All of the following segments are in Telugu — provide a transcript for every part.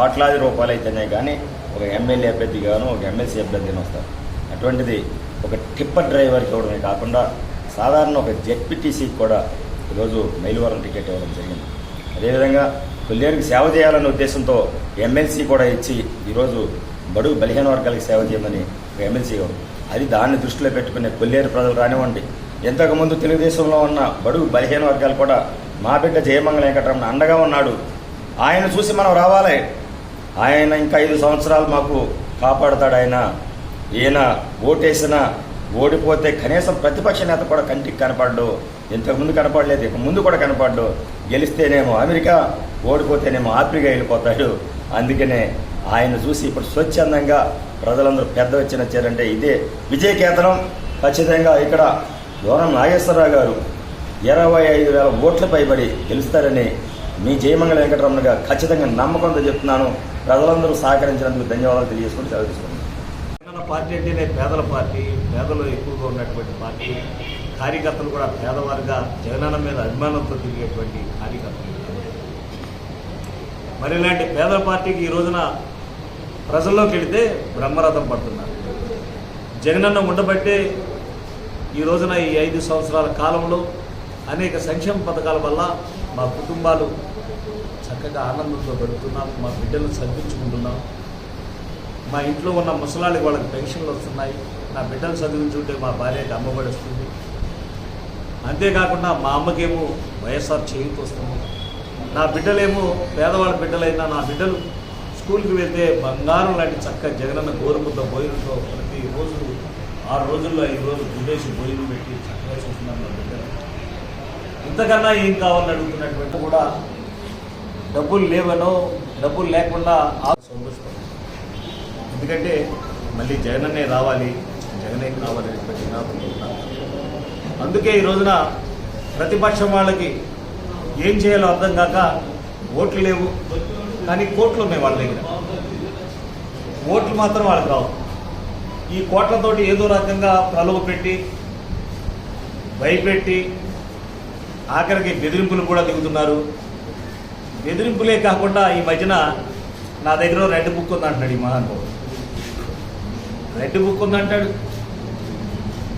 కోట్లాది రూపాయలు అయితేనే కానీ ఒక ఎమ్మెల్యే అభ్యర్థి గాను ఒక ఎమ్మెల్సీ అభ్యర్థిని వస్తారు. అటువంటిది ఒక టిప్పర్ డ్రైవర్కి ఇవ్వడమే కాకుండా సాధారణ ఒక జెడ్పీటీసీకి కూడా ఈరోజు మైలువరం టికెట్ ఇవ్వడం జరిగింది. అదేవిధంగా కొల్లేరుకి సేవ చేయాలనే ఉద్దేశంతో ఎమ్మెల్సీ కూడా ఇచ్చి ఈరోజు బడుగు బలహీన వర్గాలకు సేవ చేయమని ఒక ఎమ్మెల్సీ అది దాన్ని దృష్టిలో పెట్టుకునే కొల్లేరు ప్రజలు రానివ్వండి. ఇంతకుముందు తెలుగుదేశంలో ఉన్న బడుగు బలహీన వర్గాలు కూడా మా బిడ్డ జయమంగళ వెంకటరమణ అండగా ఉన్నాడు. ఆయన చూసి మనం రావాలి. ఆయన ఇంకా ఐదు సంవత్సరాలు మాకు కాపాడతాడు ఆయన. ఈయన ఓటేసిన ఓడిపోతే కనీసం ప్రతిపక్ష నేత కూడా కంటికి కనపడ్డు. ఇంతకుముందు కనపడలేదు ఇక ముందు కూడా కనపడ్డు. గెలిస్తేనేమో అమెరికా ఓడిపోతేనేమో ఆఫ్రికా వెళ్ళిపోతాడు. అందుకనే ఆయన చూసి ఇప్పుడు స్వచ్ఛందంగా ప్రజలందరూ పెద్ద వచ్చిన చేరంటే ఇదే విజయ కేంద్రం ఖచ్చితంగా ఇక్కడ దూరం నాగేశ్వరరావు గారు ఇరవై ఐదు వేల ఓట్ల పైబడి గెలుస్తారని మీ జయమంగళ వెంకటరమణగా ఖచ్చితంగా నమ్మకంతో చెప్తున్నాను. ప్రజలందరూ సహకరించినందుకు ధన్యవాదాలు తెలియజేసుకుంటూ సెలవు తీసుకుంటున్నాను. జగనన్న పార్టీ అంటేనే పేదల పార్టీ పేదలు ఎక్కువగా ఉన్నటువంటి పార్టీ. కార్యకర్తలు కూడా పేదవారుగా జగనన్న మీద అభిమానంతో తిరిగేటువంటి కార్యకర్తలు మరి ఇలాంటి పేదల పార్టీకి ఈ రోజున ప్రజల్లోకి వెళితే బ్రహ్మరథం పడుతున్నారు. జగనన్న ఉండబట్టే ఈ రోజున ఈ ఐదు సంవత్సరాల కాలంలో అనేక సంక్షేమ పథకాల వల్ల మా కుటుంబాలు చక్కగా ఆనందంతో గడుపుతున్నాం. మా బిడ్డలను చదివించుకుంటున్నాం. మా ఇంట్లో ఉన్న ముసలాళ్ళకి వాళ్ళకి పెన్షన్లు వస్తున్నాయి. నా బిడ్డలు చదివించుకుంటే మా భార్యకి అమ్మబడి వస్తుంది అంతేకాకుండా మా అమ్మకేమో వైఎస్ఆర్ చేయూత వస్తుంది. నా బిడ్డలేమో పేదవాళ్ళ బిడ్డలైనా నా బిడ్డలు స్కూల్కి వెళ్తే బంగారం లాంటి చక్క జగనన్న గోరుముద్ద భోజనంతో ప్రతిరోజు ఆరు రోజుల్లో ఐదు రోజులు గుడ్డేసి భోజనం పెట్టి చక్కగా చూస్తున్నాను నా బిడ్డలు. ఇంతకన్నా ఏం కావాలని అడుగుతున్నటువంటి కూడా డబ్బులు లేవనో డబ్బులు లేకుండా ఆ ఎందుకంటే మళ్ళీ జగనన్నే రావాలి జగనే కావాలనేటువంటి నాకు ఉన్నాను. అందుకే ఈ రోజున ప్రతిపక్షం వాళ్ళకి ఏం చేయాలో అర్థం కాక ఓట్లు లేవు కానీ కోట్లు ఉన్నాయి వాళ్ళ దగ్గర. ఓట్లు మాత్రం వాళ్ళకి రావు. ఈ కోట్లతోటి ఏదో రకంగా ప్రలోభ పెట్టి భయపెట్టి ఆఖరికి బెదిరింపులు కూడా దిగుతున్నారు. బెదిరింపులే కాకుండా ఈ మధ్యన నా దగ్గర రెడ్ బుక్ ఉంది అంటున్నాడు ఈ మహానుభావుడు. Red book ఉందంటాడు.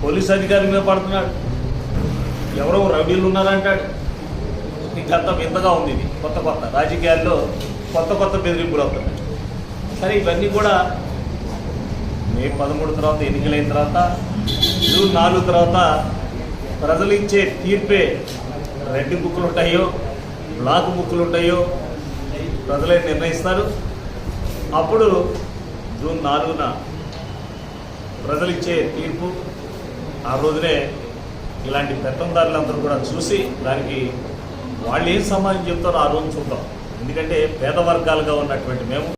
పోలీస్ అధికారి మీద పడుతున్నాడు. ఎవరో రౌడీలు ఉన్నారంటాడు. ఇంకంతా వింతగా ఉంది ఇది. కొత్త కొత్త రాజకీయాల్లో కొత్త కొత్త బెదిరింపులు అవుతున్నాయి. సరే ఇవన్నీ కూడా మే పదమూడు తర్వాత ఎన్నికలైన తర్వాత జూన్ నాలుగు తర్వాత ప్రజలు ఇచ్చే తీర్పే రెడ్ బుక్లు ఉంటాయో బ్లాక్ బుక్లు ఉంటాయో ప్రజలే నిర్ణయిస్తారు. అప్పుడు జూన్ నాలుగున ప్రజలిచ్చే తీర్పు ఆ రోజునే ఇలాంటి పెత్తందారులందరూ కూడా చూసి దానికి వాళ్ళు ఏం సమాధానం చెప్తారో ఆ రోజు చూద్దాం. ఎందుకంటే పేద వర్గాలుగా ఉన్నటువంటి మేము